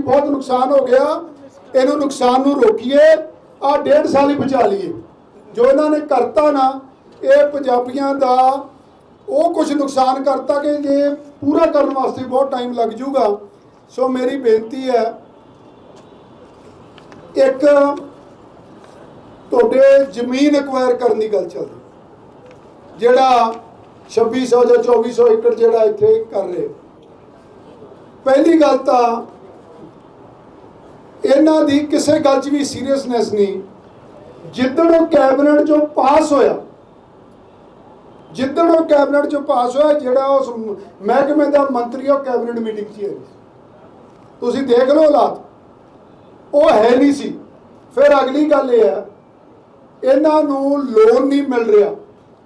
ਬਹੁਤ ਨੁਕਸਾਨ ਹੋ ਗਿਆ। ਇਹਨੂੰ ਨੁਕਸਾਨ ਨੂੰ ਰੋਕੀਏ ਆ ਡੇਢ ਸਾਲ ਹੀ ਬਚਾ ਲਈਏ। ਜੋ ਇਹਨਾਂ ਨੇ ਕਰਤਾ ਨਾ, ਇਹ ਪੰਜਾਬੀਆਂ ਦਾ ਉਹ ਕੁਝ ਨੁਕਸਾਨ ਕਰਤਾ ਕਿ ਜੇ ਪੂਰਾ ਕਰਨ ਵਾਸਤੇ ਬਹੁਤ ਟਾਈਮ ਲੱਗ ਜਾਊਗਾ। ਸੋ ਮੇਰੀ ਬੇਨਤੀ ਹੈ, ਇੱਕ ਤੁਹਾਡੇ ਜ਼ਮੀਨ ਐਕਵਾਇਰ ਕਰਨ ਦੀ ਗੱਲ ਚੱਲਦੀ। ਜਿਹੜਾ 2600 ਜਾਂ 2400 ਏਕੜ ਜਿਹੜਾ ਇੱਥੇ ਕਰ ਰਹੇ। ਪਹਿਲੀ ਗੱਲ ਤਾਂ ਇਹਨਾਂ ਦੀ ਕਿਸੇ ਗੱਲ 'ਚ ਵੀ ਸੀਰੀਅਸਨੈਸ ਨਹੀਂ। ਜਿੱਦਣ ਉਹ ਕੈਬਨਿਟ 'ਚੋਂ ਪਾਸ ਹੋਇਆ, ਜਿੱਦਣ ਉਹ ਕੈਬਨਿਟ 'ਚੋਂ ਪਾਸ ਹੋਇਆ, ਜਿਹੜਾ ਉਸ ਮਹਿਕਮੇ ਦਾ ਮੰਤਰੀ ਉਹ ਕੈਬਨਿਟ ਮੀਟਿੰਗ 'ਚ ਹੈ ਤੁਸੀਂ ਦੇਖ ਲਓ ਹਾਲਾਤ। ਉਹ ਹੈ ਨਹੀਂ ਸੀ। ਫਿਰ ਅਗਲੀ ਗੱਲ ਇਹ ਹੈ, ਇਹਨਾਂ ਨੂੰ ਲੋਨ ਨਹੀਂ ਮਿਲ ਰਿਹਾ।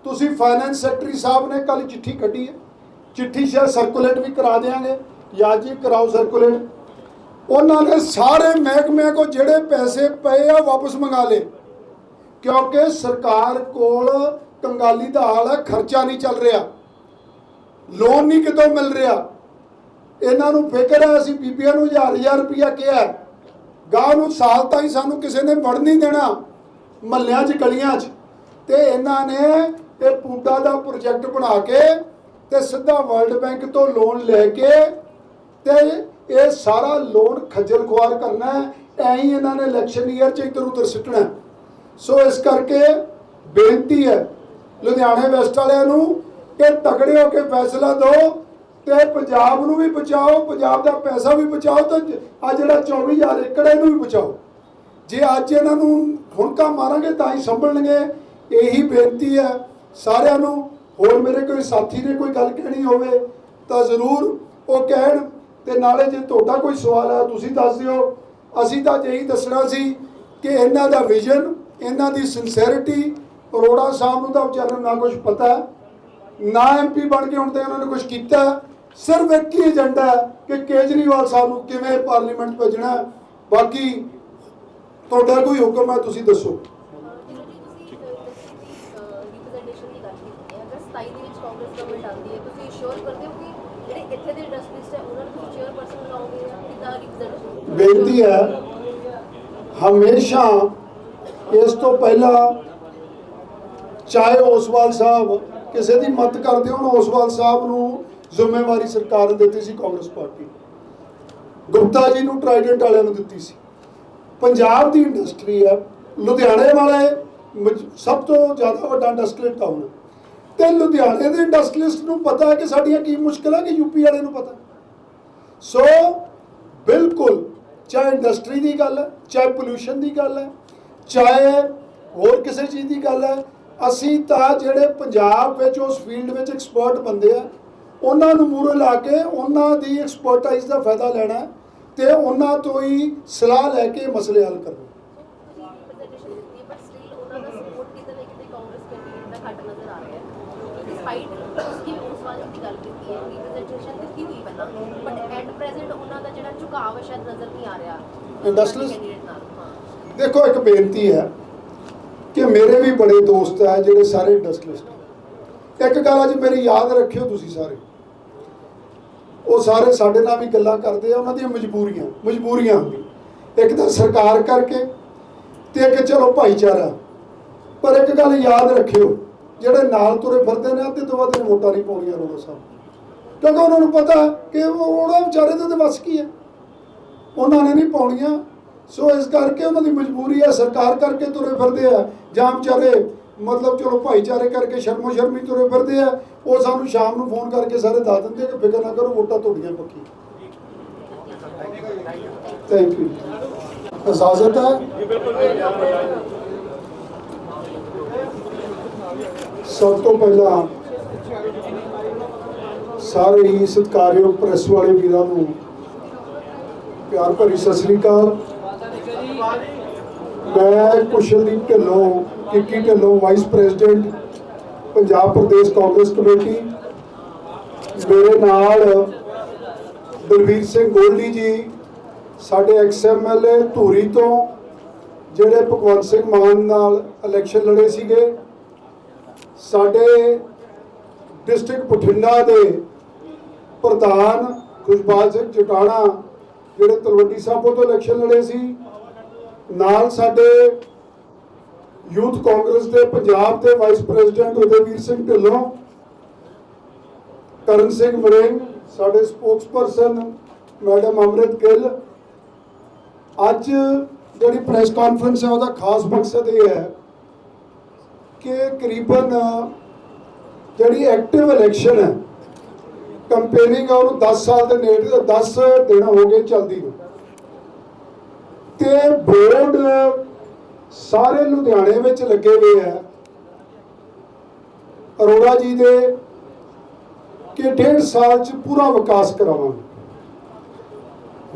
ਤੁਸੀਂ ਫਾਈਨੈਂਸ ਸੈਕਟਰੀ ਸਾਹਿਬ ਨੇ ਕੱਲ ਚਿੱਠੀ ਕੱਢੀ ਹੈ। ਚਿੱਠੀ ਸ਼ਾਇਦ ਸਰਕੂਲੇਟ ਵੀ ਕਰਾ ਦੇਾਂਗੇ ਜਾਂ ਜੀ ਕਰਾਓ ਸਰਕੂਲੇਟ ਉਹਨਾਂ ਨੇ ਸਾਰੇ ਮਹਿਕਮੇ ਕੋ ਜਿਹੜੇ ਪੈਸੇ ਪਏ ਆ ਵਾਪਸ ਮੰਗਾ ਲਏ। ਕਿਉਂਕਿ ਸਰਕਾਰ ਕੋਲ ਕੰਗਾਲੀ ਦਾ ਹਾਲ ਹੈ ਖਰਚਾ ਨਹੀਂ ਚੱਲ ਰਿਹਾ। ਲੋਨ ਨਹੀਂ ਕਿਤੋਂ ਮਿਲ ਰਿਹਾ। ਇਹਨਾਂ ਨੂੰ ਫਿਕਰ ਹੈ, ਅਸੀਂ ਬੀਬੀਆਂ ਨੂੰ ਹਜ਼ਾਰ ਹਜ਼ਾਰ ਰੁਪਇਆ ਕਿਹਾ ਹੈ। ਗਾਂ ਨੂੰ ਸਾਲ ਤਾਈਂ ਸਾਨੂੰ ਕਿਸੇ ਨੇ ਵੜ ਨਹੀਂ ਦੇਣਾ ਮਹੱਲਿਆਂ 'ਚ, ਗਲੀਆਂ 'ਚ। ਤੇ ਇਹਨਾਂ ਨੇ ਇਹ ਪੂਟਾ ਦਾ ਪ੍ਰੋਜੈਕਟ ਬਣਾ ਕੇ ਤੇ ਸਿੱਧਾ ਵਰਲਡ ਬੈਂਕ ਤੋਂ ਲੋਨ ਲੈ ਕੇ ਤੇ ਇਹ ਸਾਰਾ ਲੋਨ ਖੱਜਲ ਖੁਆਰ ਕਰਨਾ ਹੈ, ਐਂ ਹੀ ਇਹਨਾਂ ਨੇ ਇਲੈਕਸ਼ਨ ਈਅਰ 'ਚ ਇੱਧਰ ਉੱਧਰ ਸਿੱਟਣਾ ਸੋ ਇਸ ਕਰਕੇ ਬੇਨਤੀ ਹੈ ਲੁਧਿਆਣੇ ਵੈਸਟ ਵਾਲਿਆਂ ਨੂੰ ਕਿ ਤਕੜੇ ਹੋ ਕੇ ਫੈਸਲਾ ਦਿਓ ਤੇ ਪੰਜਾਬ ਨੂੰ ਵੀ ਬਚਾਓ, ਪੰਜਾਬ ਦਾ ਪੈਸਾ ਵੀ ਬਚਾਓ ਤੇ ਆ ਜਿਹੜਾ 24000 ਏਕੜ ਇਹਨੂੰ ਵੀ ਬਚਾਓ। ਜੇ ਅੱਜ ਇਹਨਾਂ ਨੂੰ ਹੁਣਕਾ ਮਾਰਾਂਗੇ ਤਾਂ ਹੀ ਸੰਭਲਣਗੇ, ਇਹੀ ਬੇਨਤੀ ਹੈ ਸਾਰਿਆਂ ਨੂੰ। ਹੋਰ ਮੇਰੇ ਕੋਈ ਸਾਥੀ ਨੇ ਕੋਈ ਗੱਲ ਕਹਿਣੀ ਹੋਵੇ ਤਾਂ ਜ਼ਰੂਰ ਉਹ ਕਹਿਣ। ਤੇ ਨਾਲੇ ਜੇ ਤੁਹਾਡਾ ਕੋਈ ਸਵਾਲ ਹੈ ਤੁਸੀਂ ਦੱਸ ਦਿਓ। ਅਸੀਂ ਤਾਂ ਇਹੀ ਦੱਸਣਾ ਸੀ ਕਿ ਇਹਨਾਂ ਦਾ ਵਿਜ਼ਨ ਇਹਨਾਂ ਦੀ ਸਿੰਸੈਰਿਟੀ ਅਰੋੜਾ ਸਾਹਿਬ ਨੂੰ ਤਾਂ ਵਿਚਾਰਨ ਨੂੰ ਨਾ ਕੁਝ ਪਤਾ ਹੈ, ਨਾ ਐਮਪੀ ਬਣ ਕੇ ਹੁਣ ਤੇ ਉਹਨਾਂ ਨੇ ਕੁਝ ਕੀਤਾ ਸਿਰਫ ਇੱਕ ਹੀ ਏਜੰਡਾ ਹੈ ਕਿ ਕੇਜਰੀਵਾਲ ਸਾਹਿਬ ਨੂੰ ਕਿਵੇਂ ਪਾਰਲੀਮੈਂਟ ਭੇਜਣਾ ਬਾਕੀ ਤੁਹਾਡਾ ਕੋਈ ਹੁਕਮ ਹੈ ਤੁਸੀਂ ਦੱਸੋ ਰਿਪਰੈਜ਼ੈਂਟੇਸ਼ਨ ਦੀ ਗੱਲ ਕੀਤੀ ਹੈ ਅਗਰ 27 ਦੇ ਵਿੱਚ ਕਾਂਗਰਸ ਗਵਰਨਮੈਂਟ ਆਉਂਦੀ ਹੈ ਤੁਸੀਂ ਇਸ਼ੋਰ ਕਰਦੇ ਹੋ ਕਿ ਜਿਹੜੇ ਇੱਥੇ ਦੇ ਇੰਡਸਟਰੀਸਟ ਹੈ ਉਹਨਾਂ ਨੂੰ ਤੁਸੀਂ ਚੇਅਰਪਰਸਨ ਬਣਾਓਗੇ ਜਾਂ ਕਿੱਦਾਂ ਰਿਪਰੈਜ਼ੈਂਟੇਸ਼ਨ ਬੇਨਤੀ ਹੈ, ਹਮੇਸ਼ਾ ਇਸ ਤੋਂ ਪਹਿਲਾਂ ਚਾਹੇ ਓਸਵਾਲ ਸਾਹਿਬ ਕਿਸੇ ਦੀ ਮਤ ਕਰਦੇ ਹੋਣ, ਓਸਵਾਲ ਸਾਹਿਬ ਨੂੰ ਜ਼ਿੰਮੇਵਾਰੀ ਸਰਕਾਰ ਨੇ ਦਿੱਤੀ ਸੀ ਕਾਂਗਰਸ ਪਾਰਟੀ ਗੁਪਤਾ ਜੀ ਨੂੰ ਟਰਾਈਡੈਂਟ ਵਾਲਿਆਂ ਨੂੰ ਦਿੱਤੀ ਸੀ। ਪੰਜਾਬ ਦੀ ਇੰਡਸਟਰੀ ਹੈ, ਲੁਧਿਆਣੇ ਵਾਲੇ ਸਭ ਤੋਂ ਜ਼ਿਆਦਾ ਵੱਡਾ ਇੰਡਸਟਰੀਅਲ ਟਾਊਨ ਹੈ। ਤੇ ਲੁਧਿਆਣੇ ਦੇ ਇੰਡਸਟਰੀਲਿਸਟ ਨੂੰ ਪਤਾ ਹੈ ਕਿ ਸਾਡੀਆਂ ਕੀ ਮੁਸ਼ਕਲ ਹੈ ਕਿ ਯੂਪੀ ਵਾਲੇ ਨੂੰ ਪਤਾ ਸੋ ਬਿਲਕੁਲ ਚਾਹੇ ਇੰਡਸਟਰੀ ਦੀ ਗੱਲ ਹੈ, ਚਾਹੇ ਪੋਲੂਸ਼ਨ ਦੀ ਗੱਲ ਹੈ, ਚਾਹੇ ਹੋਰ ਕਿਸੇ ਚੀਜ਼ ਦੀ ਗੱਲ ਹੈ, ਅਸੀਂ ਤਾਂ ਜਿਹੜੇ ਪੰਜਾਬ ਵਿੱਚ, ਉਸ ਫੀਲਡ ਵਿੱਚ ਐਕਸਪਰਟ ਬੰਦੇ ਆ, ਉਹਨਾਂ ਨੂੰ ਮੂਹਰੇ ਲਾ ਕੇ ਉਹਨਾਂ ਦੀ ਐਕਸਪਰਟਾਈਜ਼ ਦਾ ਫਾਇਦਾ ਲੈਣਾ ਹੈ ਤੇ ਉਹਨਾਂ ਤੋਂ ਹੀ ਸਲਾਹ ਲੈ ਕੇ ਮਸਲੇ ਹੱਲ ਕਰਨੇ ਤੁਸੀਂ ਰਿਪਰੈਜ਼ੈਂਟੇਸ਼ਨ ਦਿੱਤੀ ਹੈ ਬਟ ਸਟਿਲ ਉਹਨਾਂ ਦਾ ਸਪੋਰਟ ਕਿਤੇ ਨਾ ਕਿਤੇ ਕਾਂਗਰਸ ਕੈਂਡੀਡੇਟ ਦਾ ਘੱਟ ਨਜ਼ਰ ਆ ਰਿਹਾ ਹੈ ਡਿਸਪਾਈਟ ਉਸकी ਉਸ ਵਾਲੀ ਦੀ ਗੱਲ ਕੀਤੀ ਹੈ ਰਿਪਰੈਜ਼ੈਂਟੇਸ਼ਨ ਦਿੱਤੀ ਹੋਈ ਪਹਿਲਾਂ ਬਟ ਐਟ ਪ੍ਰੈਜ਼ੈਂਟ ਉਹਨਾਂ ਦਾ ਜਿਹੜਾ ਝੁਕਾਅ ਸ਼ਾਇਦ ਨਜ਼ਰ ਨਹੀਂ ਆ ਰਿਹਾ। ਦੇਖੋ ਇੱਕ ਬੇਨਤੀ ਹੈ ਕਿ ਮੇਰੇ ਵੀ ਬੜੇ ਦੋਸਤ ਹੈ ਜਿਹੜੇ ਸਾਰੇ ਇੰਡਸਟਰੀਸਟ ਇੱਕ ਗੱਲ ਅੱਜ ਮੇਰੀ ਯਾਦ ਰੱਖਿਓ ਤੁਸੀਂ ਸਾਰੇ। ਉਹ ਸਾਰੇ ਸਾਡੇ ਨਾਲ ਵੀ ਗੱਲਾਂ ਕਰਦੇ ਆ ਉਹਨਾਂ ਦੀਆਂ ਮਜਬੂਰੀਆਂ ਮਜਬੂਰੀਆਂ ਹੁੰਦੀਆਂ। ਇੱਕ ਤਾਂ ਸਰਕਾਰ ਕਰਕੇ ਤੇ ਇੱਕ ਚਲੋ ਭਾਈਚਾਰਾ। ਪਰ ਇੱਕ ਗੱਲ ਯਾਦ ਰੱਖਿਓ ਜਿਹੜੇ ਨਾਲ ਤੁਰੇ ਫਿਰਦੇ ਨੇ ਅੱਧੇ ਤੋਂ ਵੱਧ ਵੋਟਾਂ ਨਹੀਂ ਪਾਉਣੀਆਂ ਰੋੜਾ ਸਾਹਿਬ ਕਿਉਂਕਿ ਉਹਨਾਂ ਨੂੰ ਪਤਾ ਕਿ ਉਹ ਉਹਨਾਂ ਵਿਚਾਰੇ ਦੇ ਤਾਂ ਵੱਸ ਕੀ ਹੈ। ਉਹਨਾਂ ਨੇ ਨਹੀਂ ਪਾਉਣੀਆਂ। ਸੋ ਇਸ ਕਰਕੇ ਉਹਨਾਂ ਦੀ ਮਜਬੂਰੀ ਹੈ, ਸਰਕਾਰ ਕਰਕੇ ਤੁਰੇ ਫਿਰਦੇ ਆ। ਜਾਂ ਵਿਚਾਰੇ ਮਤਲਬ ਚਲੋ ਭਾਈਚਾਰੇ ਕਰਕੇ ਸ਼ਰਮੋ ਸ਼ਰਮੀ ਤੁਰੇ ਫਿਰਦੇ ਆ। ਉਹ ਸਾਨੂੰ ਸ਼ਾਮ ਨੂੰ ਫੋਨ ਕਰਕੇ ਸਾਰੇ ਦੱਸ ਦਿੰਦੇ ਕਿ ਫਿਕਰ ਨਾ ਕਰੋ, ਵੋਟਾਂ ਤੁਹਾਡੀਆਂ ਪੱਕੀ ਥੈਂਕ ਯੂ ਇਜਾਜ਼ਤ ਹੈ? ਸਭ ਤੋਂ ਪਹਿਲਾਂ ਸਾਰੇ ਹੀ ਸਤਿਕਾਰਯੋਗ ਪ੍ਰੈਸ ਵਾਲੇ ਵੀਰਾਂ ਨੂੰ ਪਿਆਰ ਭਰੀ ਸਤਿ ਸ੍ਰੀ ਅਕਾਲ। ਮੈਂ Kushaldeep Dhillon, Kikki Dhillon vice president Punjab Pradesh Congress committee. ਮੇਰੇ ਨਾਲ ਬਲਵੀਰ ਸਿੰਘ ਗੋਲਡੀ ਜੀ, ਸਾਡੇ ਐਕਸ ਐਕਸਐਮਐਲਏ ਧੂਰੀ ਤੋਂ, ਜਿਹੜੇ ਭਗਵੰਤ ਸਿੰਘ ਮਾਨ ਨਾਲ ਇਲੈਕਸ਼ਨ ਲੜੇ ਸੀਗੇ। ਸਾਡੇ ਡਿਸਟ੍ਰਿਕਟ ਬਠਿੰਡਾ ਦੇ ਪ੍ਰਧਾਨ ਖੁਸ਼ਬਾਲ ਸਿੰਘ ਚਟਾਣਾ ਜਿਹੜੇ ਤਲਵੰਡੀ ਸਾਬੋ ਤੋਂ ਇਲੈਕਸ਼ਨ ਲੜੇ ਸੀ, ਨਾਲ ਸਾਡੇ ਯੂਥ ਕਾਂਗਰਸ ਦੇ ਪੰਜਾਬ ਦੇ ਵਾਈਸ ਪ੍ਰੈਜ਼ੀਡੈਂਟ ਉਦੈਵੀਰ ਸਿੰਘ ਢਿੱਲੋਂ, ਕਰਨ ਸਿੰਘ ਵੜਿੰਗ ਸਾਡੇ ਸਪੋਕਸਪਰਸਨ ਮੈਡਮ ਅਮਰਿਤ ਗਿੱਲ, ਅੱਜ ਜਿਹੜੀ ਪ੍ਰੈਸ ਕਾਨਫਰੰਸ ਹੈ ਉਹਦਾ ਖਾਸ ਮਕਸਦ ਇਹ ਹੈ ਕਿ ਕਰੀਬਨ ਜਿਹੜੀ ਐਕਟਿਵ ਇਲੈਕਸ਼ਨ ਹੈ ਕੰਪੇਨਿੰਗ ਆ ਉਹਨੂੰ 10 ਸਾਲ ਦੇ ਨੇੜੇ 10 ਦਿਨ ਹੋ ਗਏ ਚਲਦੀ ਨੂੰ। ਤੇ ਬੋਰਡ ਸਾਰੇ ਲੁਧਿਆਣੇ ਵਿੱਚ ਲੱਗੇ ਹੋਏ ਹੈ ਅਰੋੜਾ ਜੀ ਦੇ ਕਿ ਡੇਢ ਸਾਲ ਚ ਪੂਰਾ ਵਿਕਾਸ ਕਰਾਵਾਂਗੇ।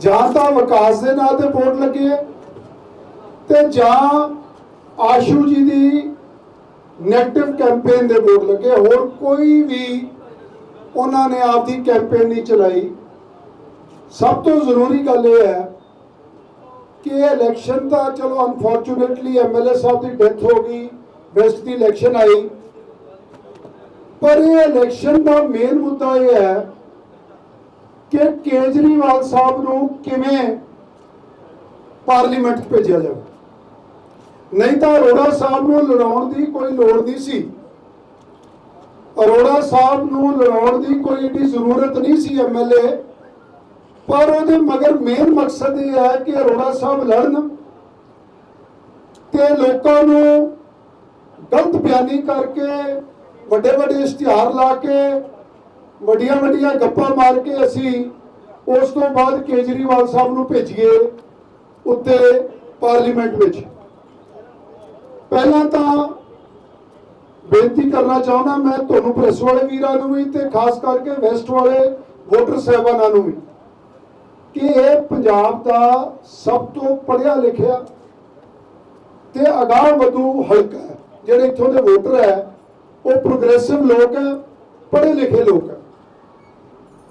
ਜਾਂ ਤਾਂ ਵਿਕਾਸ ਦੇ ਨਾਂ ਤੇ ਬੋਰਡ ਲੱਗੇ ਹੈ ਤੇ ਜਾਂ ਆਸ਼ੂ ਜੀ ਦੀ ਨੈਗੇਟਿਵ ਕੈਂਪੇਨ ਦੇ ਬੋਰਡ ਲੱਗੇ ਹੋਰ ਕੋਈ ਵੀ ਉਹਨਾਂ ਨੇ ਆਪਦੀ ਕੈਂਪੇਨ ਨਹੀਂ ਚਲਾਈ। ਸਭ ਤੋਂ ਜ਼ਰੂਰੀ ਗੱਲ ਇਹ ਹੈ ਕਿ ਇਹ ਇਲੈਕਸ਼ਨ ਤਾਂ ਚਲੋ ਅਨਫੋਰਚੂਨੇਟਲੀ ਐਮਐਲਏ ਸਾਹਿਬ ਦੀ ਡੈਥ ਹੋ ਗਈ ਵੈਸਟ ਦੀ ਇਲੈਕਸ਼ਨ ਆਈ। ਪਰ ਇਹ ਇਲੈਕਸ਼ਨ ਦਾ ਮੇਨ ਮੁੱਦਾ ਇਹ ਹੈ ਕਿ ਕੇਜਰੀਵਾਲ ਸਾਹਿਬ ਨੂੰ ਕਿਵੇਂ ਪਾਰਲੀਮੈਂਟ 'ਚ ਭੇਜਿਆ ਜਾਵੇ। ਨਹੀਂ ਤਾਂ ਅਰੋੜਾ ਸਾਹਿਬ ਨੂੰ ਲੜਾਉਣ ਦੀ ਕੋਈ ਲੋੜ ਨਹੀਂ ਸੀ। ਅਰੋੜਾ ਸਾਹਿਬ ਨੂੰ ਲੜਾਉਣ ਦੀ ਕੋਈ ਏਡੀ ਜ਼ਰੂਰਤ ਨਹੀਂ ਸੀ ਐਮਐਲਏ ਪਰ ਉਹਦੇ ਮਗਰ ਮੇਨ ਮਕਸਦ ਇਹ ਹੈ ਕਿ ਅਰੋੜਾ ਸਾਹਿਬ ਲੜਨ ਤੇ ਲੋਕਾਂ ਨੂੰ ਗਲਤ ਬਿਆਨੀ ਕਰਕੇ ਵੱਡੇ ਵੱਡੇ ਇਸ਼ਤਿਹਾਰ ਲਾ ਕੇ ਵੱਡੀਆਂ ਵੱਡੀਆਂ ਗੱਪਾਂ ਮਾਰ ਕੇ ਅਸੀਂ ਉਸ ਤੋਂ ਬਾਅਦ ਕੇਜਰੀਵਾਲ ਸਾਹਿਬ ਨੂੰ ਭੇਜੀਏ ਉੱਤੇ ਪਾਰਲੀਮੈਂਟ ਵਿੱਚ। ਪਹਿਲਾਂ ਤਾਂ ਬੇਨਤੀ ਕਰਨਾ ਚਾਹੁੰਦਾ ਮੈਂ ਤੁਹਾਨੂੰ ਪ੍ਰੈਸ ਵਾਲੇ ਵੀਰਾਂ ਨੂੰ ਵੀ ਤੇ ਖਾਸ ਕਰਕੇ ਵੈਸਟ ਵਾਲੇ ਵੋਟਰ ਸਾਹਿਬਾਨਾਂ ਨੂੰ ਵੀ ਕਿ ਇਹ ਪੰਜਾਬ ਦਾ ਸਭ ਤੋਂ ਪੜ੍ਹਿਆ ਲਿਖਿਆ ਤੇ ਅਗਾਹ ਵਧੂ ਹਲਕਾ ਹੈ ਜਿਹੜੇ ਇੱਥੋਂ ਦੇ ਵੋਟਰ ਹੈ ਉਹ ਪ੍ਰੋਗਰੈਸਿਵ ਲੋਕ ਹੈ ਪੜ੍ਹੇ ਲਿਖੇ ਲੋਕ ਹੈ।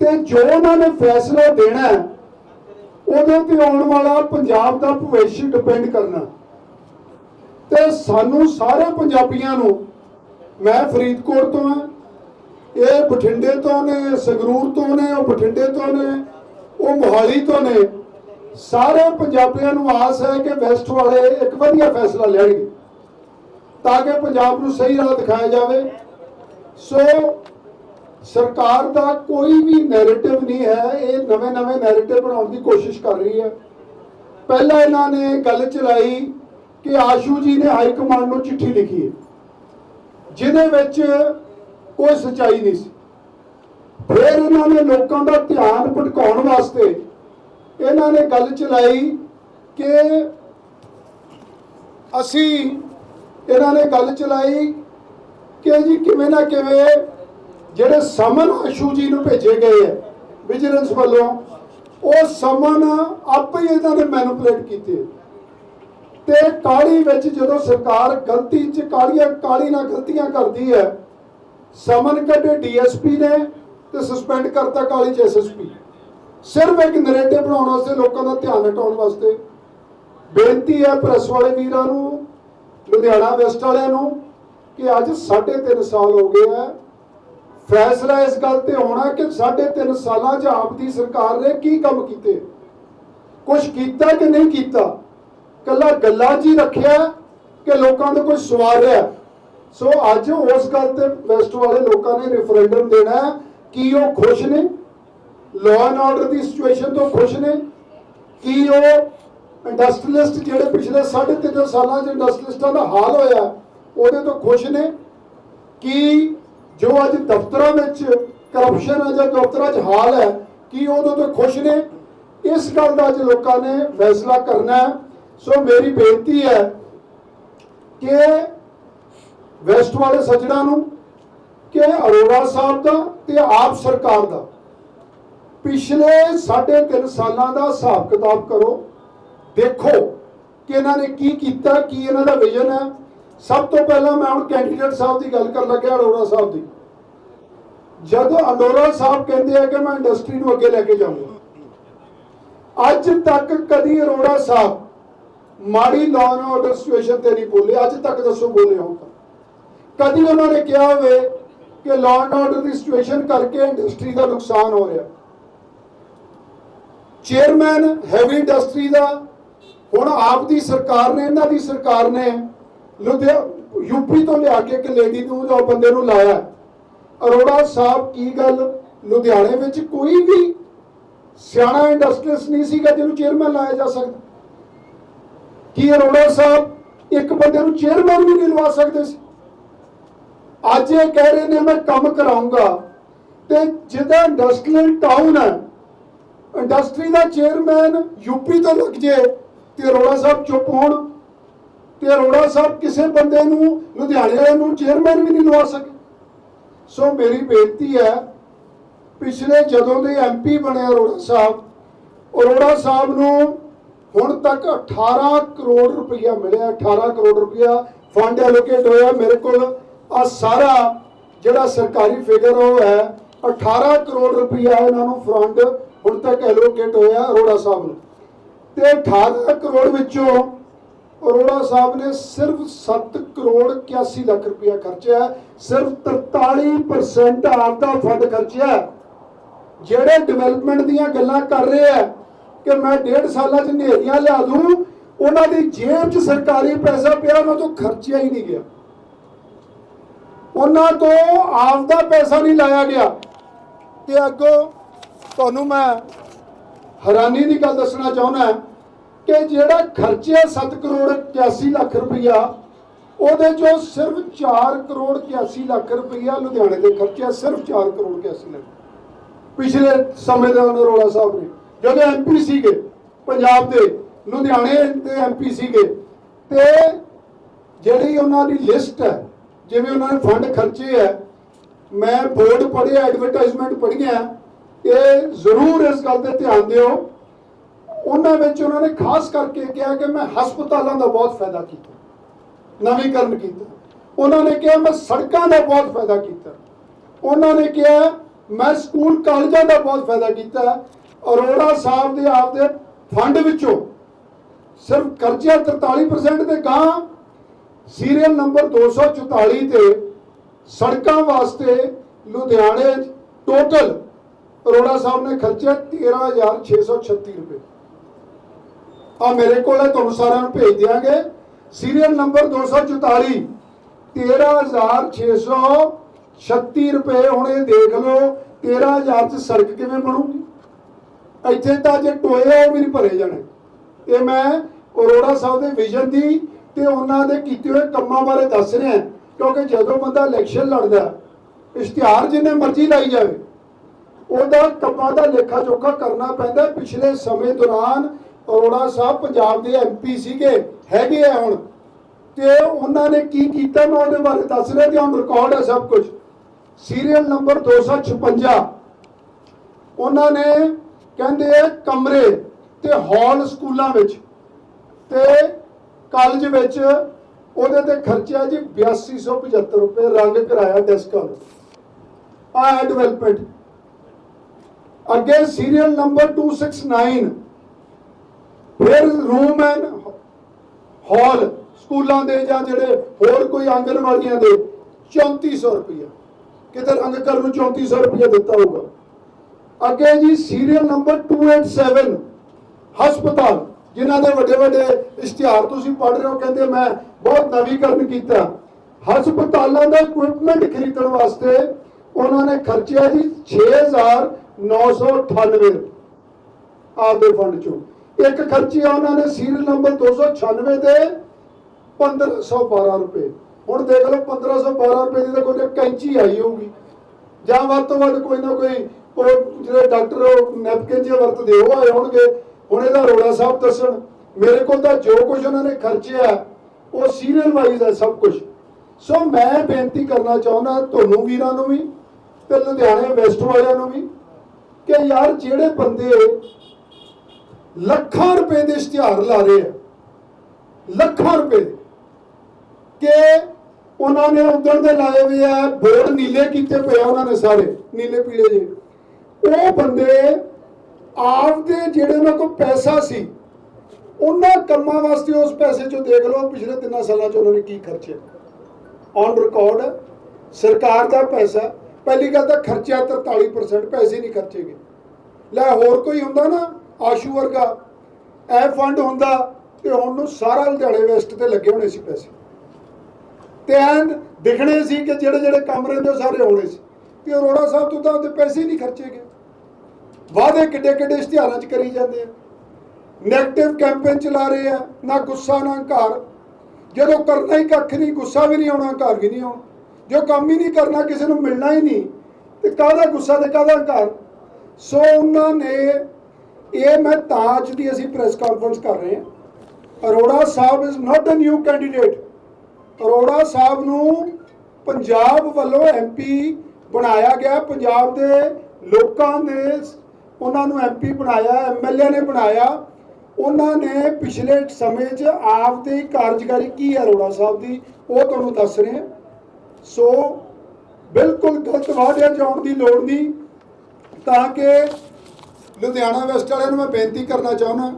ਤੇ ਜੋ ਉਹਨਾਂ ਨੇ ਫੈਸਲਾ ਦੇਣਾ ਹੈ, ਉਹਦੇ ਤੇ ਆਉਣ ਵਾਲਾ ਪੰਜਾਬ ਦਾ ਭਵਿੱਖ ਡਿਪੈਂਡ ਕਰਨਾ। ਤੇ ਸਾਨੂੰ ਸਾਰੇ ਪੰਜਾਬੀਆਂ ਨੂੰ ਮੈਂ ਫਰੀਦਕੋਟ ਤੋਂ ਹਾਂ। ਇਹ ਬਠਿੰਡੇ ਤੋਂ ਨੇ, ਸੰਗਰੂਰ ਤੋਂ ਨੇ, ਉਹ ਬਠਿੰਡੇ ਤੋਂ ਨੇ, ਉਹ ਮੋਹਾਲੀ ਤੋਂ ਨੇ। ਸਾਰੇ ਪੰਜਾਬੀਆਂ ਨੂੰ ਆਸ ਹੈ ਕਿ ਵੈਸਟ ਵਾਲੇ ਇੱਕ ਵਧੀਆ ਫੈਸਲਾ ਲੈਣਗੇ, ਤਾਂ ਕਿ ਪੰਜਾਬ ਨੂੰ ਸਹੀ ਰਾਹ ਦਿਖਾਇਆ ਜਾਵੇ। ਸੋ ਸਰਕਾਰ ਦਾ ਕੋਈ ਵੀ ਨੈਰੇਟਿਵ ਨਹੀਂ ਹੈ। ਇਹ ਨਵੇਂ ਨਵੇਂ ਨੈਰੇਟਿਵ ਬਣਾਉਣ ਦੀ ਕੋਸ਼ਿਸ਼ ਕਰ ਰਹੀ ਹੈ। ਪਹਿਲਾਂ ਇਹਨਾਂ ਨੇ ਗੱਲ ਚਲਾਈ ਕਿ ਆਸ਼ੂ ਜੀ ਨੇ ਹਾਈ ਕਮਾਂਡ ਨੂੰ ਚਿੱਠੀ ਲਿਖੀ ਹੈ। ਜਿਹਦੇ ਵਿੱਚ ਕੋਈ ਸਚਾਈ ਨਹੀਂ ਸੀ। ਫਿਰ ਇਹਨਾਂ ਨੇ ਲੋਕਾਂ ਦਾ ਧਿਆਨ ਭਟਕਾਉਣ ਵਾਸਤੇ ਇਹਨਾਂ ਨੇ ਗੱਲ ਚਲਾਈ ਕਿ ਅਸੀਂ ਇਹਨਾਂ ਨੇ ਗੱਲ ਚਲਾਈ ਕਿ ਜੀ ਕਿਵੇਂ ਨਾ ਕਿਵੇਂ ਜਿਹੜੇ ਸਮਨ ਆਸ਼ੂ ਜੀ ਨੂੰ ਭੇਜੇ ਗਏ ਹੈ ਵਿਜੀਲੈਂਸ ਵੱਲੋਂ, ਉਹ ਸਮਨ ਆਪੇ ਹੀ ਇਹਨਾਂ ਨੇ ਮੈਨੂਪਲੇਟ ਕੀਤੇ। ਤੇ ਕਾਲੀ ਵਿੱਚ ਜਦੋਂ ਸਰਕਾਰ ਗਲਤੀ ਚ ਕਾਲੀਆਂ ਕਾਲੀ ਨਾਲ ਗਲਤੀਆਂ ਕਰਦੀ ਹੈ, ਸਮਨ ਕੱਢੇ ਡੀਐਸਪੀ ਨੇ ਤੇ ਸਸਪੈਂਡ ਕਰਤਾ ਕਾਲੀ ਚ ਐਸਐਸਪੀ ਸਿਰਫ ਇੱਕ ਨੈਰੇਟਿਵ ਬਣਾਉਣ ਵਾਸਤੇ ਲੋਕਾਂ ਦਾ ਧਿਆਨ ਹਟਾਉਣ ਵਾਸਤੇ। ਬੇਨਤੀ ਹੈ ਪ੍ਰੈਸ ਵਾਲੇ ਵੀਰਾਂ ਨੂੰ, ਲੁਧਿਆਣਾ ਵੈਸਟ ਵਾਲਿਆਂ ਨੂੰ, ਕਿ ਅੱਜ 3.5 ਸਾਲ ਹੋ ਗਏ ਹੈ ਫੈਸਲਾ ਇਸ ਗੱਲ ਤੇ ਹੋਣਾ ਕਿ 3.5 ਸਾਲਾਂ 'ਚ ਆਪ ਦੀ ਸਰਕਾਰ ਨੇ ਕੀ ਕੰਮ ਕੀਤੇ? ਕੁਝ ਕੀਤਾ ਕਿ ਨਹੀਂ ਕੀਤਾ? ਕੱਲਾ ਗੱਲਾਂ 'ਚ ਹੀ ਰੱਖਿਆ ਕਿ ਲੋਕਾਂ ਦੇ ਕੋਈ ਸਵਾਲ ਰਿਹਾ। ਸੋ ਅੱਜ ਉਸ ਗੱਲ ਤੇ ਵੈਸਟ ਵਾਲੇ ਲੋਕਾਂ ਨੇ ਰੈਫਰੈਂਡਮ ਦੇਣਾ ਹੈ ਕੀ ਉਹ ਖੁਸ਼ ਨੇ ਲਾਅ ਐਂਡ ਆਰਡਰ ਦੀ ਸਿਚੁਏਸ਼ਨ ਤੋਂ ਖੁਸ਼ ਨੇ, ਕੀ ਉਹ ਇੰਡਸਟਰੀਲਿਸਟ ਜਿਹੜੇ ਪਿਛਲੇ 3.5 ਸਾਲਾਂ 'ਚ ਇੰਡਸਟਰੀਲਿਸਟਾਂ ਦਾ ਹਾਲ ਹੋਇਆ, ਉਹਦੇ ਤੋਂ ਖੁਸ਼ ਨੇ, ਕਿ ਜੋ ਅੱਜ ਦਫ਼ਤਰਾਂ ਵਿੱਚ ਕਰਪਸ਼ਨ ਹੈ ਜਾਂ ਦਫ਼ਤਰਾਂ 'ਚ ਹਾਲ ਹੈ, ਕੀ ਉਹਦੇ ਤੋਂ ਖੁਸ਼ ਨੇ। ਇਸ ਗੱਲ ਦਾ ਅੱਜ ਲੋਕਾਂ ਨੇ ਫੈਸਲਾ ਕਰਨਾ ਹੈ। ਸੋ ਮੇਰੀ ਬੇਨਤੀ ਹੈ ਕਿ ਵੈਸਟ ਵਾਲੇ ਸੱਜਣਾ ਨੂੰ, ਕਿ ਅਰੋੜਾ ਸਾਹਿਬ ਦਾ ਤੇ ਆਪ ਸਰਕਾਰ ਦਾ ਪਿਛਲੇ 3.5 ਸਾਲਾਂ ਦਾ ਹਿਸਾਬ ਕਿਤਾਬ ਕਰੋ, ਦੇਖੋ ਕਿ ਇਹਨਾਂ ਨੇ ਕੀ ਕੀਤਾ, ਕੀ ਇਹਨਾਂ ਦਾ ਵਿਜ਼ਨ ਹੈ। ਸਭ ਤੋਂ ਪਹਿਲਾਂ ਮੈਂ ਹੁਣ ਕੈਂਡੀਡੇਟ ਸਾਹਿਬ ਦੀ ਗੱਲ ਕਰਨ ਲੱਗਿਆ, ਅਰੋੜਾ ਸਾਹਿਬ ਦੀ। ਜਦੋਂ ਅਰੋੜਾ ਸਾਹਿਬ ਕਹਿੰਦੇ ਆ ਕਿ ਮੈਂ ਇੰਡਸਟਰੀ ਨੂੰ ਅੱਗੇ ਲੈ ਕੇ ਜਾਊਂਗਾ, ਅੱਜ ਤੱਕ ਕਦੀ ਅਰੋੜਾ ਸਾਹਿਬ ਮਾੜੀ ਲਾਅ ਐਂਡ ਆਰਡਰ ਸਿਚੁਏਸ਼ਨ ਤੇ ਨਹੀਂ ਬੋਲੇ, ਅੱਜ ਤੱਕ ਦੱਸੋ ਬੋਲੇ ਹੋ ਤਾਂ। ਕਦੀ ਉਹਨਾਂ ਨੇ ਕਿਹਾ ਹੋਵੇ ਕਿ ਲਾਅ ਐਂਡ ਆਰਡਰ ਦੀ ਸਿਚੁਏਸ਼ਨ ਕਰਕੇ ਇੰਡਸਟਰੀ ਦਾ ਨੁਕਸਾਨ ਹੋ ਰਿਹਾ। ਚੇਅਰਮੈਨ ਹੈਵੀ ਇੰਡਸਟਰੀ ਦਾ, ਹੁਣ ਆਪ ਦੀ ਸਰਕਾਰ ਨੇ, ਇਹਨਾਂ ਦੀ ਸਰਕਾਰ ਨੇ ਲੁਧਿਆ ਯੂਪੀ ਤੋਂ ਲਿਆ ਕੇ ਇੱਕ ਲੇਡੀ ਨੂੰ ਜੋ ਬੰਦੇ ਨੂੰ ਲਾਇਆ। ਅਰੋੜਾ ਸਾਹਿਬ, ਕੀ ਗੱਲ? ਲੁਧਿਆਣੇ ਵਿੱਚ ਕੋਈ ਵੀ ਸਿਆਣਾ ਇੰਡਸਟਰੀਸ ਨਹੀਂ ਸੀਗਾ ਜਿਹਨੂੰ ਚੇਅਰਮੈਨ ਲਾਇਆ ਜਾ ਸਕਦਾ। ਕੀ ਅਰੋੜਾ ਸਾਹਿਬ? ਇੱਕ ਬੰਦੇ ਨੂੰ ਚੇਅਰਮੈਨ ਵੀ ਨਹੀਂ ਲਵਾ ਸਕਦੇ ਸੀ। ਅੱਜ ਇਹ ਕਹਿ ਰਹੇ ਨੇ, ਮੈਂ ਕੰਮ ਕਰਾਉਂਗਾ ਤੇ ਜਿਹਦਾ ਇੰਡਸਟਰੀਅਲ ਟਾਊਨ ਹੈ ਇੰਡਸਟਰੀ ਦਾ ਚੇਅਰਮੈਨ ਯੂਪੀ ਤੋਂ ਲੱਗ ਜੇ ਤੇ ਅਰੋੜਾ ਸਾਹਿਬ ਚੁੱਪ ਹੋਣ। ਤੇ ਅਰੋੜਾ ਸਾਹਿਬ ਕਿਸੇ ਬੰਦੇ ਨੂੰ, ਲੁਧਿਆਣੇ ਵਾਲੇ ਨੂੰ ਚੇਅਰਮੈਨ ਵੀ ਨਹੀਂ ਲਵਾ ਸਕੇ। ਸੋ ਮੇਰੀ ਬੇਨਤੀ ਹੈ, ਪਿਛਲੇ ਜਦੋਂ ਦੇ ਐਮਪੀ ਬਣੇ ਅਰੋੜਾ ਸਾਹਿਬ ਅਰੋੜਾ ਸਾਹਿਬ ਨੂੰ ਹੁਣ ਤੱਕ 18 ਕਰੋੜ ਰੁਪਇਆ ਮਿਲਿਆ 18 ਕਰੋੜ ਰੁਪਇਆ ਫੰਡ ਐਲੋਕੇਟ ਹੋਇਆ। ਮੇਰੇ ਕੋਲ ਆ ਸਾਰਾ ਜਿਹੜਾ ਸਰਕਾਰੀ ਫਿਗਰ ਉਹ ਹੈ 18 ਕਰੋੜ ਰੁਪਇਆ ਇਹਨਾਂ ਨੂੰ ਫੰਡ ਹੁਣ ਤੱਕ ਐਲੋਕੇਟ ਹੋਇਆ ਅਰੋੜਾ ਸਾਹਿਬ ਨੂੰ। ਤੇ 18 ਕਰੋੜ ਵਿੱਚੋਂ ਅਰੋੜਾ ਸਾਹਿਬ ਨੇ ਸਿਰਫ 7 ਕਰੋੜ 81 ਲੱਖ ਰੁਪਇਆ ਖਰਚਿਆ। ਸਿਰਫ 43% ਆਪ ਦਾ ਫੰਡ ਖਰਚਿਆ। ਜਿਹੜੇ ਡਿਵੈਲਪਮੈਂਟ ਦੀਆਂ ਗੱਲਾਂ ਕਰ ਰਹੇ ਆ ਕਿ ਮੈਂ ਡੇਢ ਸਾਲਾਂ 'ਚ ਨੇਰੀਆਂ ਲਿਆ ਦੂੰ, ਉਹਨਾਂ ਦੀ ਜੇਬ 'ਚ ਸਰਕਾਰੀ ਪੈਸਾ ਪਿਆ, ਉਹਨਾਂ ਤੋਂ ਖਰਚਿਆ ਹੀ ਨਹੀਂ ਗਿਆ। ਉਹਨਾਂ ਤੋਂ ਆਪ ਦਾ ਪੈਸਾ ਨਹੀਂ ਲਾਇਆ ਗਿਆ। ਤੇ ਅੱਗੋਂ ਤੁਹਾਨੂੰ ਮੈਂ ਹੈਰਾਨੀ ਦੀ ਗੱਲ ਦੱਸਣਾ ਚਾਹੁੰਦਾ ਕਿ ਜਿਹੜਾ ਖਰਚਿਆ 7 ਕਰੋੜ 81 ਲੱਖ ਰੁਪਇਆ ਉਹਦੇ ਚੋਂ ਸਿਰਫ 4 ਕਰੋੜ 81 ਲੱਖ ਰੁਪਇਆ ਲੁਧਿਆਣੇ ਦੇ ਖਰਚਿਆ ਸਿਰਫ 4 ਕਰੋੜ 81 ਲੱਖ। ਪਿਛਲੇ ਸਮੇਂ ਦੇ ਅਰੋੜਾ ਸਾਹਿਬ ਨੇ। ਜਦੋਂ ਐਮਪੀ ਸੀਗੇ, ਪੰਜਾਬ ਦੇ, ਲੁਧਿਆਣੇ ਦੇ ਐਮਪੀ ਸੀਗੇ, ਤੇ ਜਿਹੜੀ ਉਹਨਾਂ ਦੀ ਲਿਸਟ ਹੈ, ਜਿਵੇਂ ਉਹਨਾਂ ਨੇ ਫੰਡ ਖਰਚੇ ਹੈ, ਮੈਂ ਬੋਰਡ ਪੜ੍ਹਿਆ ਐਡਵਰਟਾਈਜ਼ਮੈਂਟ ਪੜ੍ਹੀਆਂ, ਇਹ ਜ਼ਰੂਰ ਇਸ ਗੱਲ ਤੇ ਧਿਆਨ ਦਿਓ। ਉਹਨਾਂ ਵਿੱਚ ਉਹਨਾਂ ਨੇ ਖਾਸ ਕਰਕੇ ਕਿਹਾ ਕਿ ਮੈਂ ਹਸਪਤਾਲਾਂ ਦਾ ਬਹੁਤ ਫਾਇਦਾ ਕੀਤਾ, ਨਵੀਕਰਨ ਕੀਤਾ। ਉਹਨਾਂ ਨੇ ਕਿਹਾ ਮੈਂ ਸੜਕਾਂ ਦਾ ਬਹੁਤ ਫਾਇਦਾ ਕੀਤਾ। ਉਹਨਾਂ ਨੇ ਕਿਹਾ ਮੈਂ ਸਕੂਲ, ਕਾਲਜਾਂ ਦਾ ਬਹੁਤ ਫਾਇਦਾ ਕੀਤਾ। ਅਰੋੜਾ ਸਾਹਿਬ ਦੇ ਆਪਦੇ ਫੰਡ ਵਿੱਚੋਂ ਸਿਰਫ ਕਰਜ਼ਾ 43% ਤੇ ਗਾਂ ਸੀਰੀਅਲ ਨੰਬਰ 244 ਤੇ ਸੜਕਾਂ ਵਾਸਤੇ ਲੁਧਿਆਣੇ ਟੋਟਲ ਅਰੋੜਾ ਸਾਹਿਬ ਨੇ ਖਰਚਿਆ 13636 ਰੁਪਏ। ਆ ਮੇਰੇ ਕੋਲ ਹੈ, ਤੁਹਾਨੂੰ ਸਾਰਿਆਂ ਨੂੰ ਭੇਜ ਦਿਆਂਗੇ। ਸੀਰੀਅਲ ਨੰਬਰ 244 13636 ਰੁਪਏ। ਹੁਣ ਇਹ ਦੇਖ ਲਓ 13000 ਚ ਸੜਕ ਕਿਵੇਂ ਬਣੂਗੀ? ਇੱਥੇ ਤਾਂ ਜੇ ਟੋਏ ਆ, ਉਹ ਵੀ ਨਹੀਂ ਭਰੇ ਜਾਣੇ। ਇਹ ਮੈਂ ਅਰੋੜਾ ਸਾਹਿਬ ਦੇ ਵਿਜ਼ਨ ਦੀ ਤੇ ਉਹਨਾਂ ਦੇ ਕੀਤੇ ਹੋਏ ਕੰਮਾਂ ਬਾਰੇ ਦੱਸ ਰਿਹਾ ਕਿਉਂਕਿ ਜਦੋਂ ਬੰਦਾ ਇਲੈਕਸ਼ਨ ਲੜਦਾ ਇਸ਼ਤਿਹਾਰ ਜਿੰਨੇ ਮਰਜ਼ੀ ਲਾਈ ਜਾਵੇ ਉਹਦਾ ਕੰਮਾਂ ਦਾ ਲੇਖਾ ਜੋਖਾ ਕਰਨਾ ਪੈਂਦਾ। ਪਿਛਲੇ ਸਮੇਂ ਦੌਰਾਨ ਅਰੋੜਾ ਸਾਹਿਬ ਪੰਜਾਬ ਦੇ ਐਮਪੀ ਸੀਗੇ ਹੈਗੇ ਆ ਹੁਣ। ਤੇ ਉਹਨਾਂ ਨੇ ਕੀ ਕੀਤਾ ਮੈਂ ਉਹਦੇ ਬਾਰੇ ਦੱਸ ਰਿਹਾ ਤੇ ਹੁਣ ਰਿਕਾਰਡ ਹੈ ਸਭ ਕੁਝ। ਸੀਰੀਅਲ ਨੰਬਰ 256 ਉਹਨਾਂ ਨੇ ਕਹਿੰਦੇ ਕਮਰੇ ਤੇ ਹਾਲ ਸਕੂਲਾਂ ਵਿੱਚ ਤੇ ਕਾਲਜ ਵਿੱਚ ਉਹਦੇ ਤੇ ਖਰਚਿਆ ਜੀ 8275 ਰੁਪਏ ਰੰਗ ਕਰਾਇਆ ਡੈਸਕਾਂ ਨੂੰ ਆ ਡਿਵੈਲਪਮੈਂਟ ਅੱਗੇ ਸੀਰੀਅਲ ਨੰਬਰ 269 ਫਿਰ ਰੂਮ ਐਂਡ ਹਾਲ ਸਕੂਲਾਂ ਦੇ ਜਾਂ ਜਿਹੜੇ ਹੋਰ ਕੋਈ ਆਂਗਣਵਾੜੀਆਂ ਦੇ 3400 ਰੁਪਇਆ ਕਿਤੇ ਰੰਗ ਕਰਨ ਨੂੰ 3400 ਰੁਪਇਆ ਦਿੱਤਾ ਹੋਊਗਾ। ਅੱਗੇ ਜੀ ਸੀਰੀਅਲ ਨੰਬਰ 287 ਹਸਪਤਾਲ, ਜਿਨ੍ਹਾਂ ਦੇ ਵੱਡੇ ਵੱਡੇ ਇਸ਼ਤਿਹਾਰ ਤੁਸੀਂ ਪੜ੍ਹ ਰਹੇ ਹੋ, ਕਹਿੰਦੇ ਮੈਂ ਬਹੁਤ ਨਵੀਕਰਨ ਕੀਤਾ। ਹਸਪਤਾਲਾਂ ਦਾ ਇਕਵਿਪਮੈਂਟ ਖਰੀਦਣ ਵਾਸਤੇ ਉਹਨਾਂ ਨੇ ਖਰਚਿਆ ਜੀ 6998 ਆਪਦੇ ਫੰਡ ਚੋਂ। ਇੱਕ ਖਰਚਿਆ ਉਹਨਾਂ ਨੇ ਸੀਰੀਅਲ ਨੰਬਰ 296 ਤੇ 1512 ਰੁਪਏ। ਹੁਣ ਦੇਖ ਲਓ 1512 ਰੁਪਏ ਦੀ ਤਾਂ ਕੋਈ ਨਾ ਕੈਂਚੀ ਆਈ ਹੋਊਗੀ। ਜਾਂ ਵੱਧ ਤੋਂ ਵੱਧ ਕੋਈ ਨਾ ਕੋਈ ਉਹ ਜਿਹੜੇ ਡਾਕਟਰ ਨੈਪਕਿਨ ਜਿਹੇ ਵਰਤਦੇ ਉਹ ਆਏ ਹੋਣਗੇ। ਹੁਣ ਇਹਦਾ ਰੋੜਾ ਸਾਹਿਬ ਦੱਸਣ ਮੇਰੇ ਕੋਲ ਤਾਂ ਜੋ ਕੁਝ ਉਹਨਾਂ ਨੇ ਖਰਚਿਆ ਉਹ ਸੀਰੀਅਲ ਵਾਈਜ਼ ਹੈ ਸਭ ਕੁਝ ਸੋ ਮੈਂ ਬੇਨਤੀ ਕਰਨਾ ਚਾਹੁੰਦਾ ਤੁਹਾਨੂੰ ਵੀਰਾਂ ਨੂੰ ਵੀ ਤੇ ਲੁਧਿਆਣੇ ਵੈਸਟ ਵਾਲਿਆਂ ਨੂੰ ਵੀ ਕਿ ਯਾਰ ਜਿਹੜੇ ਬੰਦੇ ਲੱਖਾਂ ਰੁਪਏ ਦੇ ਇਸ਼ਤਿਹਾਰ ਲਾ ਰਹੇ ਆ ਲੱਖਾਂ ਰੁਪਏ ਦੇ, ਕਿ ਉਹਨਾਂ ਨੇ ਉਧਰ ਦੇ ਲਾਏ ਹੋਏ ਆ ਬੋਰਡ ਨੀਲੇ ਕੀਤੇ ਪਏ ਆ ਉਹਨਾਂ ਨੇ ਸਾਰੇ ਨੀਲੇ ਪੀਲੇ ਜੇ ਉਹ ਬੰਦੇ ਆਪ ਦੇ ਜਿਹੜੇ ਉਹਨਾਂ ਕੋਲ ਪੈਸਾ ਸੀ, ਉਹਨਾਂ ਕੰਮਾਂ ਵਾਸਤੇ ਉਸ ਪੈਸੇ ਚੋਂ ਦੇਖ ਲਓ, ਪਿਛਲੇ ਤਿੰਨਾਂ ਸਾਲਾਂ ਚ ਉਹਨਾਂ ਨੇ ਕੀ ਖਰਚਿਆ। ਔਨ ਰਿਕਾਰਡ ਸਰਕਾਰ ਦਾ ਪੈਸਾ, ਪਹਿਲੀ ਗੱਲ ਤਾਂ ਖਰਚਿਆ 43% ਪੈਸੇ ਨਹੀਂ ਖਰਚੇ ਗਏ ਲੈ ਹੋਰ ਕੋਈ ਹੁੰਦਾ ਨਾ, ਆਸ਼ੂ ਵਰਗਾ, ਇਹ ਫੰਡ ਹੁੰਦਾ ਤੇ ਹੁਣ ਨੂੰ ਸਾਰਾ ਲੁਧਿਆਣੇ ਵੈਸਟ ਤੇ ਲੱਗੇ ਹੋਣੇ ਸੀ ਪੈਸੇ। ਤੇ ਐਨ ਦਿਖਣੇ ਸੀ ਕਿ ਜਿਹੜੇ ਜਿਹੜੇ ਕੰਮ ਰਹਿੰਦੇ ਉਹ ਸਾਰੇ ਹੋਣੇ ਸੀ। ਤੇ ਅਰੋੜਾ ਸਾਹਿਬ ਤੋਂ ਤਾਂ ਉਹਦੇ ਪੈਸੇ ਹੀ ਨਹੀਂ ਖਰਚੇ ਗਏ ਵਾਅਦੇ ਕਿੱਡੇ ਕਿੱਡੇ ਇਸ਼ਤਿਹਾਰਾਂ 'ਚ ਕਰੀ ਜਾਂਦੇ ਆ। ਨੈਗੇਟਿਵ ਕੈਂਪੇਨ ਚਲਾ ਰਹੇ ਆ, ਨਾ ਗੁੱਸਾ, ਨਾ ਹੰਕਾਰ। ਜਦੋਂ ਕਰਨਾ ਹੀ ਕੱਖ ਨਹੀਂ, ਗੁੱਸਾ ਵੀ ਨਹੀਂ ਆਉਣਾ, ਹੰਕਾਰ ਵੀ ਨਹੀਂ ਆਉਣਾ। ਜੋ ਕੰਮ ਹੀ ਨਹੀਂ ਕਰਨਾ, ਕਿਸੇ ਨੂੰ ਮਿਲਣਾ ਹੀ ਨਹੀਂ, ਤੇ ਕਾਹਦਾ ਗੁੱਸਾ ਤੇ ਕਾਹਦਾ ਹੰਕਾਰ? ਸੋ ਉਹਨਾਂ ਨੇ, ਇਹ ਮੈਂ ਤਾਂ ਅੱਜ ਦੀ ਅਸੀਂ ਪ੍ਰੈਸ ਕਾਨਫਰੰਸ ਕਰ ਰਹੇ ਹਾਂ। Arora sahib is not a new candidate Arora sahib ਨੂੰ ਪੰਜਾਬ ਵੱਲੋਂ ਐਮਪੀ ਬਣਾਇਆ ਗਿਆ, ਪੰਜਾਬ ਦੇ ਲੋਕਾਂ ਨੇ ਉਹਨਾਂ ਨੂੰ ਐਮਪੀ ਬਣਾਇਆ ਐਮਐਲਏ ਨੇ ਬਣਾਇਆ। ਉਹਨਾਂ ਨੇ ਪਿਛਲੇ ਸਮੇਂ 'ਚ ਆਪ ਦੀ ਕਾਰਜਕਾਰੀ ਕੀ ਹੈ ਅਰੋੜਾ ਸਾਹਿਬ ਦੀ, ਉਹ ਤੁਹਾਨੂੰ ਦੱਸ ਰਹੇ ਹਾਂ। ਸੋ ਬਿਲਕੁਲ ਗਲਤ ਵਾਅਦੇ 'ਚ ਦੀ ਲੋੜ ਨਹੀਂ, ਤਾਂ ਕਿ ਲੁਧਿਆਣਾ ਵੈਸਟ ਵਾਲਿਆਂ ਨੂੰ ਮੈਂ ਬੇਨਤੀ ਕਰਨਾ ਚਾਹੁੰਦਾ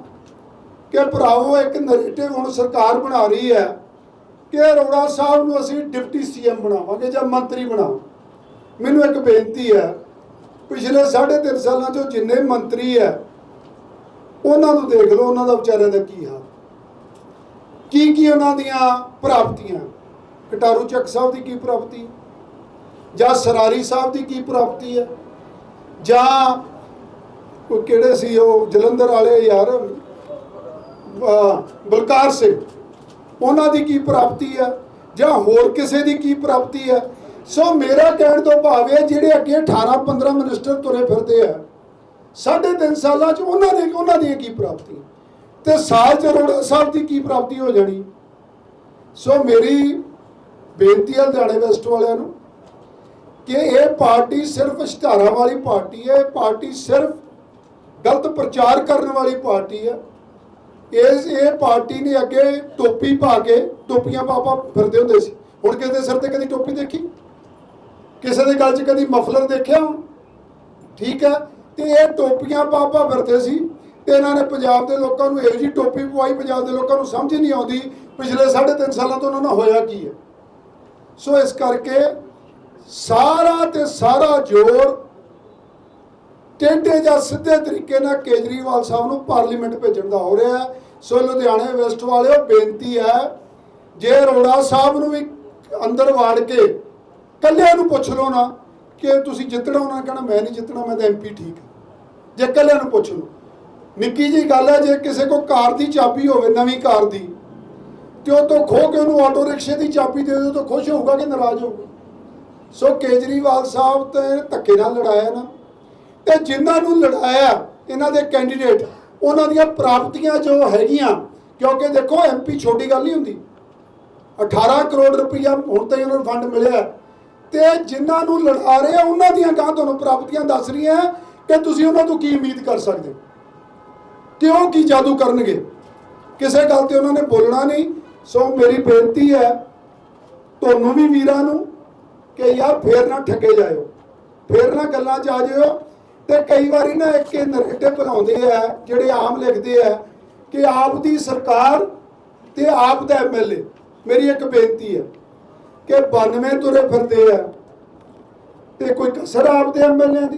ਕਿ ਭਰਾਓ ਇੱਕ ਨੈਰੇਟਿਵ ਹੁਣ ਸਰਕਾਰ ਬਣਾ ਰਹੀ ਹੈ ਕਿ ਅਰੋੜਾ ਸਾਹਿਬ ਨੂੰ ਅਸੀਂ ਡਿਪਟੀ ਸੀਐਮ ਬਣਾਵਾਂਗੇ ਜਾਂ ਮੰਤਰੀ ਬਣਾਵਾਂ ਮੈਨੂੰ ਇੱਕ ਬੇਨਤੀ ਹੈ ਪਿਛਲੇ 3.5 ਸਾਲਾਂ 'ਚੋਂ ਜਿੰਨੇ ਮੰਤਰੀ ਹੈ ਉਹਨਾਂ ਨੂੰ ਦੇਖ ਲਓ, ਉਹਨਾਂ ਦਾ ਵਿਚਾਰਿਆਂ ਦਾ ਕੀ ਹਾਲ। ਕੀ ਕੀ ਉਹਨਾਂ ਦੀਆਂ ਪ੍ਰਾਪਤੀਆਂ? ਕਟਾਰੂ ਚੱਕ ਸਾਹਿਬ ਦੀ ਕੀ ਪ੍ਰਾਪਤੀ? ਜਾਂ ਸਰਾਰੀ ਸਾਹਿਬ ਦੀ ਕੀ ਪ੍ਰਾਪਤੀ ਹੈ ਜਾਂ ਉਹ ਕਿਹੜੇ ਸੀ ਉਹ ਜਲੰਧਰ ਵਾਲੇ ਯਾਰ ਬਲਕਾਰ ਸਿੰਘ, ਉਹਨਾਂ ਦੀ ਕੀ ਪ੍ਰਾਪਤੀ ਹੈ ਜਾਂ ਹੋਰ ਕਿਸੇ ਦੀ ਕੀ ਪ੍ਰਾਪਤੀ ਹੈ ਸੋ ਮੇਰਾ ਕਹਿਣ ਤੋਂ ਭਾਵ ਹੈ, ਜਿਹੜੇ ਅੱਗੇ 18 15 ਮਿਨਿਸਟਰ ਤੁਰੇ ਫਿਰਦੇ ਆ, ਸਾਢੇ ਤਿੰਨ ਸਾਲਾਂ ਚ ਉਹਨਾਂ ਦੇ ਉਹਨਾਂ ਦੀ ਕੀ ਪ੍ਰਾਪਤੀ? ਤੇ ਸਾਲ ਚ ਅਰੋੜਾ ਸਾਹਿਬ ਦੀ ਕੀ ਪ੍ਰਾਪਤੀ ਹੋ ਜਾਣੀ? ਸੋ ਮੇਰੀ ਬੇਨਤੀ ਹੈ ਲੁਧਿਆਣੇ ਵੈਸਟ ਵਾਲਿਆਂ ਨੂੰ ਕਿ ਇਹ ਪਾਰਟੀ ਸਿਰਫ ਇਸ਼ਤਿਹਾਰਾਂ ਵਾਲੀ ਪਾਰਟੀ ਹੈ, ਇਹ ਪਾਰਟੀ ਸਿਰਫ ਗਲਤ ਪ੍ਰਚਾਰ ਕਰਨ ਵਾਲੀ ਪਾਰਟੀ ਹੈ। ਇਸ ਇਹ ਪਾਰਟੀ ਨੇ ਅੱਗੇ ਟੋਪੀ ਪਾ ਕੇ, ਟੋਪੀਆਂ ਪਾ ਪਾ ਫਿਰਦੇ ਹੁੰਦੇ ਸੀ। ਹੁਣ ਕਿਸੇ ਦੇ ਸਿਰ ਤੇ ਕਦੀ ਟੋਪੀ ਦੇਖੀ? ਕਿਸੇ ਦੇ ਗੱਲ 'ਚ ਕਦੀ ਮਫਲਰ ਦੇਖਿਆ? ਹੁਣ ਠੀਕ ਹੈ। ਤੇ ਇਹ ਟੋਪੀਆਂ ਪਾ ਪਾ ਫਿਰਦੇ ਸੀ। ਤੇ ਇਹਨਾਂ ਨੇ ਪੰਜਾਬ ਦੇ ਲੋਕਾਂ ਨੂੰ ਇਹੋ ਜਿਹੀ ਟੋਪੀ ਪਵਾਈ, ਪੰਜਾਬ ਦੇ ਲੋਕਾਂ ਨੂੰ ਸਮਝ ਨਹੀਂ ਆਉਂਦੀ, ਪਿਛਲੇ 3.5 ਸਾਲਾਂ ਤੋਂ ਉਹਨਾਂ ਨਾਲ ਹੋਇਆ ਕੀ ਹੈ। ਸੋ ਇਸ ਕਰਕੇ ਸਾਰਾ ਤੇ ਸਾਰਾ ਜ਼ੋਰ ਟੇਢੇ ਜਾਂ ਸਿੱਧੇ ਤਰੀਕੇ ਨਾਲ ਕੇਜਰੀਵਾਲ ਸਾਹਿਬ ਨੂੰ ਪਾਰਲੀਮੈਂਟ ਭੇਜਣ ਦਾ ਹੋ ਰਿਹਾ ਹੈ। ਸੋ ਲੁਧਿਆਣੇ ਵੈਸਟ ਵਾਲਿਓ, ਬੇਨਤੀ ਹੈ, ਜੇ ਅਰੋੜਾ ਸਾਹਿਬ ਨੂੰ ਵੀ ਅੰਦਰ ਵਾੜ ਕੇ ਕੱਲਿਆਂ ਨੂੰ ਪੁੱਛ ਲਓ ਨਾ ਕਿ ਤੁਸੀਂ ਜਿੱਤਣਾ ਉਹਨਾਂ ਕਹਿਣਾ, ਮੈਂ ਨਹੀਂ ਜਿੱਤਣਾ, ਮੈਂ ਤਾਂ ਐਮਪੀ ਠੀਕ ਜੇ ਕੱਲਿਆਂ ਨੂੰ ਪੁੱਛ ਲਓ। ਨਿੱਕੀ ਜੀ ਗੱਲ ਹੈ, ਜੇ ਕਿਸੇ ਕੋ ਕਾਰ ਦੀ ਚਾਬੀ ਹੋਵੇ, ਨਵੀਂ ਕਾਰ ਦੀ, ਤੇ ਉਹ ਤੋਂ ਖੋ ਕੇ ਉਹਨੂੰ ਆਟੋ ਰਿਕਸ਼ੇ ਦੀ ਚਾਬੀ ਦੇ ਦਿਓ ਤਾਂ ਖੁਸ਼ ਹੋਊਗਾ ਕਿ ਨਾਰਾਜ਼ ਹੋਊਗਾ? ਸੋ ਕੇਜਰੀਵਾਲ ਸਾਹਿਬ ਤੇ ਧੱਕੇ ਨਾਲ ਲੜਾਇਆ ਨਾ। ਤੇ ਜਿਨ੍ਹਾਂ ਨੂੰ ਲੜਾਇਆ, ਇਹਨਾਂ ਦੇ ਕੈਂਡੀਡੇਟ ਉਹਨਾਂ ਦੀਆਂ ਪ੍ਰਾਪਤੀਆਂ ਜੋ ਹੈਗੀਆਂ, ਕਿਉਂਕਿ ਦੇਖੋ ਐਮਪੀ ਛੋਟੀ ਗੱਲ ਨਹੀਂ ਹੁੰਦੀ। 18 ਕਰੋੜ ਰੁਪਈਆ ਹੁਣ ਤਾਈਂ ਉਹਨਾਂ ਨੂੰ ਫੰਡ ਮਿਲਿਆ। ਤੇ ਜਿਨ੍ਹਾਂ ਨੂੰ ਲੜਾ ਰਹੇ ਆ, ਉਹਨਾਂ ਦੀਆਂ ਗਾਂ ਤੁਹਾਨੂੰ ਪ੍ਰਾਪਤੀਆਂ ਦੱਸ ਰਹੀਆਂ ਕਿ ਤੁਸੀਂ ਉਹਨਾਂ ਤੋਂ ਕੀ ਉਮੀਦ ਕਰ ਸਕਦੇ? ਹੋ ਕਿ ਉਹ ਕੀ ਜਾਦੂ ਕਰਨਗੇ? ਕਿਸੇ ਗੱਲ ਤੇ ਉਹਨਾਂ ਨੇ ਬੋਲਣਾ ਨਹੀਂ। ਸੋ ਮੇਰੀ ਬੇਨਤੀ ਹੈ ਤੁਹਾਨੂੰ ਵੀ ਵੀਰਾਂ ਨੂੰ ਕਿ ਯਾਰ ਫੇਰ ਨਾ ਠੱਗੇ ਜਾਇਓ। ਫੇਰ ਨਾ ਗੱਲਾਂ 'ਚ ਆ ਜਾਇਓ। ਤੇ ਕਈ ਵਾਰੀ ਨਾ ਇੱਕ ਨਰੇਟਿਵ ਬਣਾਉਂਦੇ ਆ ਜਿਹੜੇ ਆਮ ਲਿਖਦੇ ਆ ਕਿ ਆਪ ਦੀ ਸਰਕਾਰ ਤੇ ਆਪ ਦਾ ਐਮਐਲਏ ਮੇਰੀ ਇੱਕ ਬੇਨਤੀ ਹੈ ਕਿ 92 ਤੁਰੇ ਫਿਰਦੇ ਆ। ਤੇ ਕੋਈ ਕਸਰ ਆਪ ਦੇ ਐਮਐਲਏ ਦੀ?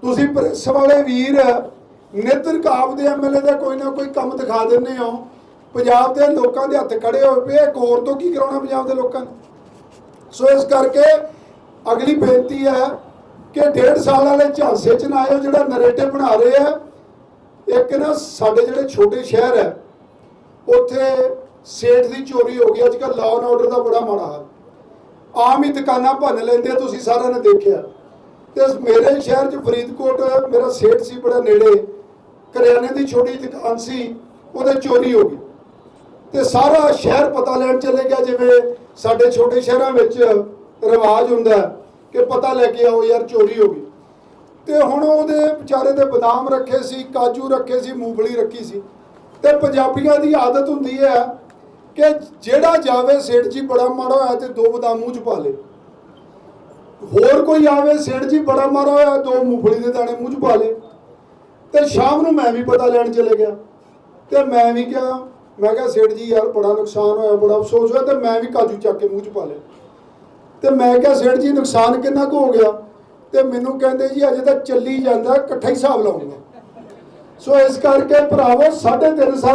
ਤੁਸੀਂ ਪ੍ਰੈਸ ਵਾਲੇ ਵੀਰ ਨਿੱਤਰ ਕਾਬ ਦੇ ਐਮਐਲਏ ਦਾ ਕੋਈ ਨਾ ਕੋਈ ਕੰਮ ਦਿਖਾ ਦਿੰਦੇ ਹੋ। ਪੰਜਾਬ ਦੇ ਲੋਕਾਂ ਦੇ ਹੱਥ ਖੜੇ ਹੋਏ ਪਏ ਇੱਕ ਹੋਰ ਤੋਂ ਕੀ ਕਰਾਉਣਾ ਪੰਜਾਬ ਦੇ ਲੋਕਾਂ ਨੇ? ਸੋ ਇਸ ਕਰਕੇ ਅਗਲੀ ਬੇਨਤੀ ਹੈ ਕਿ ਡੇਢ ਸਾਲ ਵਾਲੇ ਝਾਂਸੇ ਚ ਨਾ ਆਇਓ, ਜਿਹੜਾ ਨਰੇਟਿਵ ਬਣਾ ਰਹੇ ਆ। ਇੱਕ ਨਾ ਸਾਡੇ ਜਿਹੜੇ ਛੋਟੇ ਸ਼ਹਿਰ ਹੈ ਉੱਥੇ ਸੇਠ ਦੀ ਚੋਰੀ ਹੋ ਗਈ, ਅੱਜ ਕੱਲ੍ਹ ਲਾਅ ਐਂਡ ਆਰਡਰ ਦਾ ਬੜਾ ਮਾੜਾ ਹਾਲ। ਆਮ ਹੀ ਦੁਕਾਨਾਂ ਭੰਨ ਲੈਂਦੇ, ਤੁਸੀਂ ਸਾਰਿਆਂ ਨੇ ਦੇਖਿਆ। ਤੇ ਮੇਰੇ ਸ਼ਹਿਰ 'ਚ ਫਰੀਦਕੋਟ, ਮੇਰਾ ਸੇਠ ਸੀ, ਬੜਾ ਨੇੜੇ। ਕਰਿਆਨੇ ਦੀ ਛੋਟੀ ਦੁਕਾਨ ਸੀ, ਉਹਦੇ ਚੋਰੀ ਹੋ ਗਈ। ਤੇ ਸਾਰਾ ਸ਼ਹਿਰ ਪਤਾ ਲੈਣ ਚਲੇ ਗਿਆ, ਜਿਵੇਂ ਸਾਡੇ ਛੋਟੇ ਸ਼ਹਿਰਾਂ ਵਿੱਚ ਰਿਵਾਜ ਹੁੰਦਾ ਕਿ ਪਤਾ ਲੈ ਕੇ ਆਓ ਯਾਰ, ਚੋਰੀ ਹੋ ਗਈ। ਤੇ ਹੁਣ ਉਹਦੇ ਵਿਚਾਰੇ ਦੇ ਬਦਾਮ ਰੱਖੇ ਸੀ, ਕਾਜੂ ਰੱਖੇ ਸੀ, ਮੂੰਗਫਲੀ ਰੱਖੀ ਸੀ। ਤੇ ਪੰਜਾਬੀਆਂ ਦੀ ਆਦਤ ਹੁੰਦੀ ਹੈ ਕਿ ਜਿਹੜਾ ਜਾਵੇ ਸੇਠ ਜੀ ਬੜਾ ਮਾੜਾ ਹੋਇਆ ਤੇ ਦੋ ਬਦਾਮ ਮੂੰਹ ਚ ਪਾ ਲੇ। ਹੋਰ ਕੋਈ ਆਵੇ ਸੇਠ ਜੀ ਬੜਾ ਮਾੜਾ ਹੋਇਆ, ਦੋ ਮੂੰਗਫਲੀ ਦੇ ਦਾਣੇ ਮੂੰਹ ਚ ਪਾ ਲੇ। ਤੇ ਸ਼ਾਮ ਨੂੰ ਮੈਂ ਵੀ ਪਤਾ ਲੈਣ ਚਲੇ ਗਿਆ। ਤੇ ਮੈਂ ਵੀ ਕਿਹਾ, ਮੈਂ ਕਿਹਾ, ਸੇਠ ਜੀ ਯਾਰ ਬੜਾ ਨੁਕਸਾਨ ਹੋਇਆ, ਬੜਾ ਅਫਸੋਸ ਹੋਇਆ, ਤੇ ਮੈਂ ਵੀ ਕਾਜੂ ਚੱਕ ਕੇ ਮੂੰਹ ਚ ਪਾ ਲਏ ਤੇ ਮੈਂ ਕਿਹਾ, ਸੇਠ ਜੀ, ਨੁਕਸਾਨ ਕਿੰਨਾ ਕੁ ਹੋ ਗਿਆ? ਤੇ ਮੈਨੂੰ ਕਹਿੰਦੇ ਜੀ, ਅਜੇ ਤਾਂ ਚੱਲੀ ਜਾਂਦਾ, ਇਕੱਠਾ ਹੀ ਹਿਸਾਬ ਲਾਉਂਗਾ। ਸੋ ਇਸ ਕਰਕੇ ਭਰਾਵੋ 3.5 ਸਾਲ